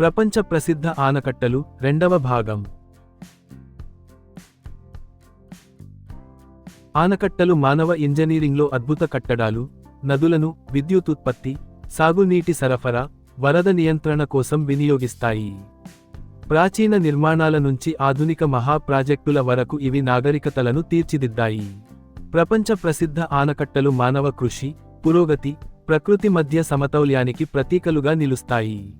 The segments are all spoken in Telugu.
ప్రపంచ ప్రసిద్ధ ఆనకట్టలు రెండవ భాగం. ఆనకట్టలు మానవ ఇంజనీరింగ్లో అద్భుత కట్టడాలు నదులను విద్యుత్ ఉత్పత్తి సాగునీటి సరఫరా వరద నియంత్రణ కోసం వినియోగిస్తాయి. ప్రాచీన నిర్మాణాల నుంచి ఆధునిక మహా ప్రాజెక్టుల వరకు ఇవి నాగరికతలను తీర్చిదిద్దాయి. ప్రపంచ ప్రసిద్ధ ఆనకట్టలు మానవ కృషి పురోగతి ప్రకృతి మధ్య సమతౌల్యానికి ప్రతీకలుగా నిలుస్తాయి.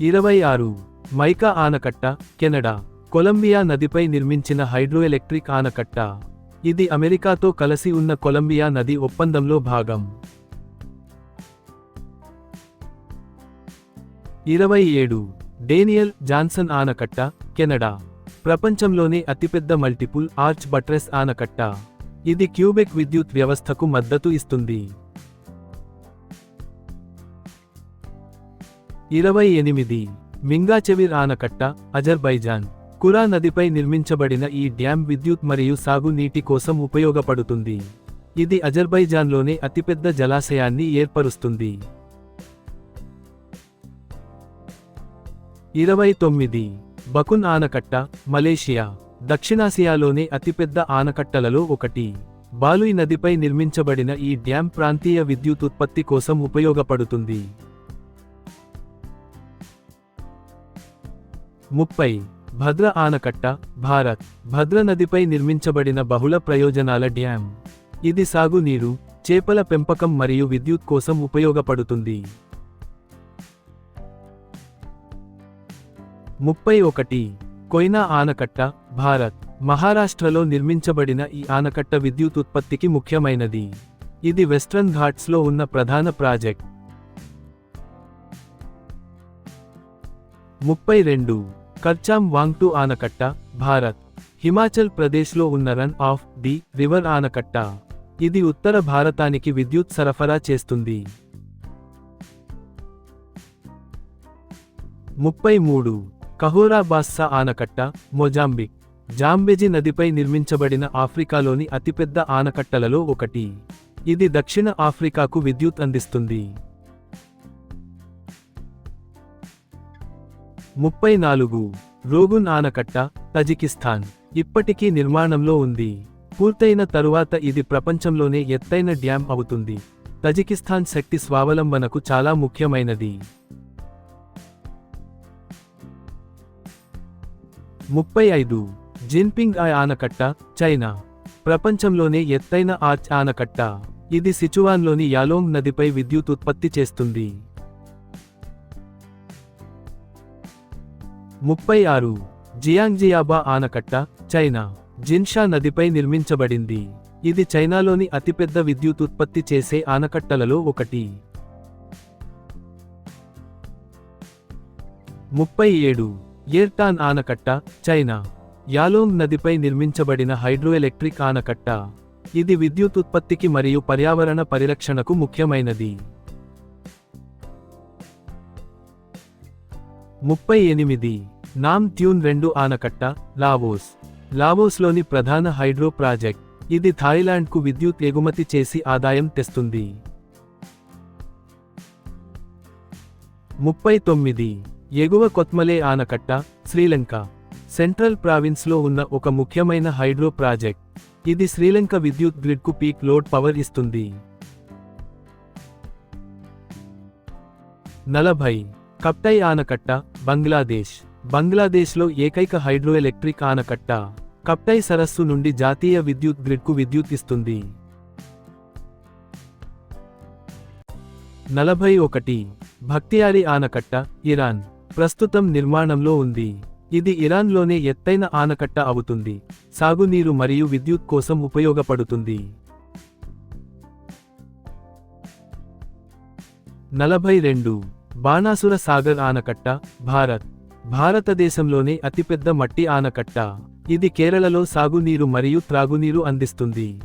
ఇరవై ఆరు మైకా ఆనకట్ట కెనడా. కొలంబియా నదిపై నిర్మించిన హైడ్రోఎలెక్ట్రిక్ ఆనకట్ట. ఇది అమెరికాతో కలిసి ఉన్న కొలంబియా నది ఒప్పందంలో భాగం. ఇరవై ఏడు డేనియల్ జాన్సన్ ఆనకట్ట కెనడా. ప్రపంచంలోనే అతిపెద్ద మల్టిపుల్ ఆర్చ్ బట్రెస్ ఆనకట్ట. ఇది క్యూబెక్ విద్యుత్ వ్యవస్థకు మద్దతు ఇస్తుంది. ఇరవై ఎనిమిది. మింగాచెవిర్ ఆనకట్ట అజర్బైజాన్. కురా నదిపై నిర్మించబడిన ఈ డ్యాం విద్యుత్ మరియు సాగునీటి కోసం ఉపయోగపడుతుంది. ఇది అజర్బైజాన్లోనే అతిపెద్ద జలాశయాన్ని ఏర్పరుస్తుంది. ఇరవై తొమ్మిది. బకున్ ఆనకట్ట మలేషియా. దక్షిణాసియాలోనే అతిపెద్ద ఆనకట్టలలో ఒకటి. బాలుయ్ నదిపై నిర్మించబడిన ఈ డ్యాం ప్రాంతీయ విద్యుత్ ఉత్పత్తి కోసం ఉపయోగపడుతుంది. ముప్పై. భద్ర ఆనకట్ట భారత్. భద్ర నదిపై నిర్మించబడిన బహుళ ప్రయోజనాల డ్యాం ఇది సాగునీరు చేపల పెంపకం మరియు విద్యుత్ కోసం ఉపయోగపడుతుంది. ముప్పై ఒకటి. కొయినా ఆనకట్ట భారత్. మహారాష్ట్రలో నిర్మించబడిన ఈ ఆనకట్ట విద్యుత్ ఉత్పత్తికి ముఖ్యమైనది. ఇది వెస్ట్రన్ ఘాట్స్లో ఉన్న ప్రధాన ప్రాజెక్ట్. ముప్పై రెండు. కర్చామ్ వాంగ్టు ఆనకట్ట భారత్. హిమాచల్ ప్రదేశ్లో ఉన్న రన్ ఆఫ్ ది రివర్ ఆనకట్ట. ఇది ఉత్తర భారతానికి విద్యుత్ సరఫరా చేస్తుంది. ముప్పై మూడు. కహోరా బాస్సా ఆనకట్ట మొజాంబిక్. జాంబెజి నదిపై నిర్మించబడిన ఆఫ్రికాలోని అతిపెద్ద ఆనకట్టలలో ఒకటి. ఇది దక్షిణ ఆఫ్రికాకు విద్యుత్ అందిస్తుంది. ముప్పై నాలుగు రోగున్ ఆనకట్ట తజికిస్తాన్ ఇప్పటికీ నిర్మాణంలో ఉంది. పూర్తయిన తరువాత ఇది ప్రపంచంలోనే ఎత్తైన డ్యాం అవుతుంది. తజికిస్తాన్ శక్తి స్వావలంబనకు చాలా ముఖ్యమైనది. ముప్పై ఐదు జిన్పింగ్ ఐ ఆనకట్ట చైనా. ప్రపంచంలోనే ఎత్తైన ఆర్చ్ ఆనకట్ట. ఇది సిచువాన్లోని యాలోంగ్ నదిపై విద్యుత్ ఉత్పత్తి చేస్తుంది. ముప్పై ఆరు. జియాంగ్జియాబా ఆనకట్ట చైనా. జిన్షా నదిపై నిర్మించబడింది. ఇది చైనాలోని అతిపెద్ద విద్యుత్ ఉత్పత్తి చేసే ఆనకట్టలలో ఒకటి. ముప్పై ఏడు. ఎయిర్టాన్ ఆనకట్ట చైనా. యాలోంగ్ నదిపై నిర్మించబడిన హైడ్రోఎలెక్ట్రిక్ ఆనకట్ట. ఇది విద్యుత్ ఉత్పత్తికి మరియు పర్యావరణ పరిరక్షణకు ముఖ్యమైనది. ముప్పై ఎనిమిది. నామ్ ట్యూన్ రెండు ఆనకట్ట లావోస్. లావోస్లోని ప్రధాన హైడ్రో ప్రాజెక్ట్. ఇది థాయిలాండ్కు విద్యుత్ ఎగుమతి చేసి ఆదాయం తెస్తుంది. ముప్పై తొమ్మిది. ఎగువ కొత్మలే ఆనకట్ట శ్రీలంక. సెంట్రల్ ప్రావిన్స్లో ఉన్న ఒక ముఖ్యమైన హైడ్రో ప్రాజెక్ట్. ఇది శ్రీలంక విద్యుత్ గ్రిడ్కు పీక్ లోడ్ పవర్ ఇస్తుంది. నలభై. కప్టై ఆనకట్ట బంగ్లాదేశ్. బంగ్లాదేశ్లో ఏకైక హైడ్రోఎలెక్ట్రిక్ ఆనకట్ట కప్టై సరస్సు నుండి జాతీయ విద్యుత్ గ్రిడ్కు విద్యుత్ ఇస్తుంది నలభై ఒకటి. భక్తియారి ఆనకట్ట ఇరాన్. ప్రస్తుతం నిర్మాణంలో ఉంది. ఇది ఇరాన్లోనే ఎత్తైన ఆనకట్ట అవుతుంది. సాగునీరు మరియు విద్యుత్ కోసం ఉపయోగపడుతుంది. నలభై రెండు. బాణాసుర సాగర్ ఆనకట్ట భారత్. భారతదేశంలోనే అతిపెద్ద మట్టి ఆనకట్ట. ఇది కేరళలో సాగునీరు మరియు త్రాగునీరు అందిస్తుంది.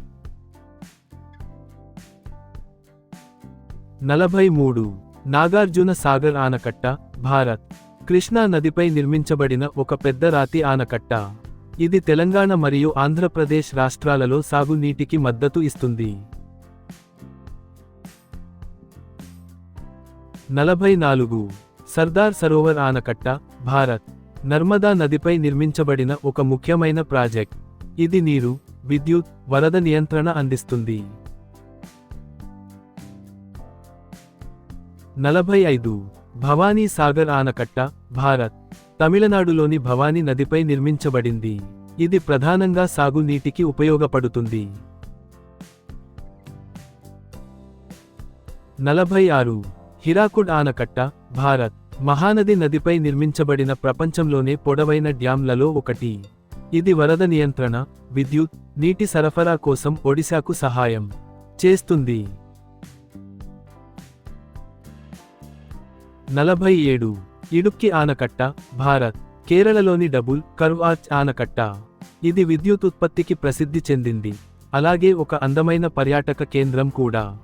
నలభై మూడు నాగార్జున సాగర్ ఆనకట్ట భారత్. కృష్ణా నదిపై నిర్మించబడిన ఒక పెద్ద రాతి ఆనకట్ట. ఇది తెలంగాణ మరియు ఆంధ్రప్రదేశ్ రాష్ట్రాలలో సాగునీటికి మద్దతు ఇస్తుంది. నలభై నాలుగు సర్దార్ సరోవర్ ఆనకట్ట భారత్ నర్మదా నదిపై నిర్మించబడిన ఒక ముఖ్యమైన ప్రాజెక్ట్. ఇది నీరు విద్యుత్ వరద నియంత్రణ అందిస్తుంది. నలభై ఐదు. భవానీ సాగర్ ఆనకట్ట భారత్ తమిళనాడులోని భవానీ నదిపై నిర్మించబడింది. ఇది ప్రధానంగా సాగునీటికి ఉపయోగపడుతుంది. నలభై ఆరు. హిరాకుడ్ ఆనకట్ట భారత్ మహానది నదిపై నిర్మించబడిన ప్రపంచంలోనే పొడవైన డ్యాంలలో ఒకటి. ఇది వరద నియంత్రణ విద్యుత్ నీటి సరఫరా కోసం ఒడిశాకు సహాయం చేస్తుంది. నలభై ఏడు. ఇడుక్కి ఆనకట్ట భారత్ కేరళలోని డబుల్ కర్వాచ్ ఆనకట్ట. ఇది విద్యుత్ ఉత్పత్తికి ప్రసిద్ధి చెందింది. అలాగే ఒక అందమైన పర్యాటక కేంద్రం కూడా.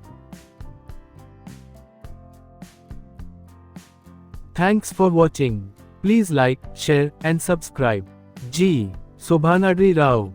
Thanks for watching. Please like, share and subscribe. G. Sobhanadri Rao